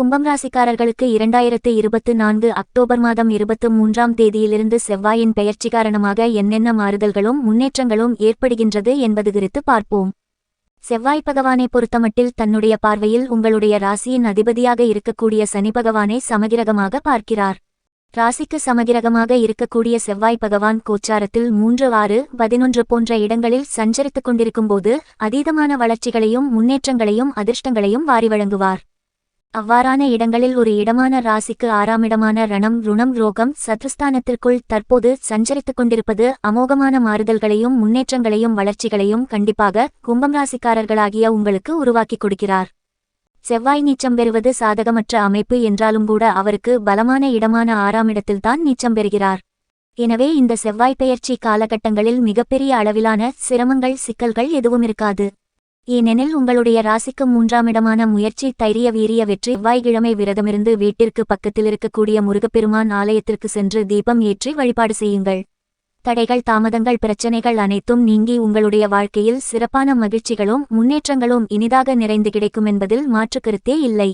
கும்பம் ராசிக்காரர்களுக்கு இரண்டாயிரத்து இருபத்து நான்கு அக்டோபர் மாதம் இருபத்து மூன்றாம் தேதியிலிருந்து செவ்வாயின் பெயர்ச்சி காரணமாக என்னென்ன மாறுதல்களும் முன்னேற்றங்களும் ஏற்படுகின்றது என்பது குறித்து பார்ப்போம். செவ்வாய் பகவானை பொறுத்தமட்டில் தன்னுடைய பார்வையில் உங்களுடைய ராசியின் அதிபதியாக இருக்கக்கூடிய சனி பகவானை சமகிரகமாக பார்க்கிறார். ராசிக்கு சமகிரகமாக இருக்கக்கூடிய செவ்வாய் பகவான் கோச்சாரத்தில் மூன்று ஆறு பதினொன்று போன்ற இடங்களில் சஞ்சரித்துக் கொண்டிருக்கும்போது அதீதமான வளர்ச்சிகளையும் முன்னேற்றங்களையும் அதிர்ஷ்டங்களையும் வாரி வழங்குவார். அவ்வாறான இடங்களில் ஒரு இடமான ராசிக்கு ஆறாமிடமான ரணம் ருணம் ரோகம் சத்ருஸ்தானத்திற்குள் தற்போது சஞ்சரித்துக் கொண்டிருப்பது அமோகமான மாறுதல்களையும் முன்னேற்றங்களையும் வளர்ச்சிகளையும் கண்டிப்பாக கும்பம் ராசிக்காரர்களாகிய உங்களுக்கு உருவாக்கிக் கொடுக்கிறார். செவ்வாய் நீச்சம் பெறுவது சாதகமற்ற அமைப்பு என்றாலும் கூட அவருக்கு பலமான இடமான ஆறாம் இடத்தில்தான் நீச்சம் பெறுகிறார். எனவே இந்த செவ்வாய் பெயர்ச்சி காலகட்டங்களில் மிகப்பெரிய அளவிலான சிரமங்கள் சிக்கல்கள் எதுவும் இருக்காது. ஏனெனில் உங்களுடைய ராசிக்கு மூன்றாம் இடமான முயற்சி தைரிய வீரிய வெற்றி செவ்வாய்க்கிழமை விரதமிருந்து வீட்டிற்கு பக்கத்தில் இருக்கக்கூடிய முருகப்பெருமான் ஆலயத்திற்கு சென்று தீபம் ஏற்றி வழிபாடு செய்யுங்கள். தடைகள் தாமதங்கள் பிரச்சனைகள் அனைத்தும் நீங்கி உங்களுடைய வாழ்க்கையில் சிறப்பான மகிழ்ச்சிகளும் முன்னேற்றங்களும் இனிதாக நிறைந்து கிடைக்கும் என்பதில் மாற்றுக் கருத்தே இல்லை.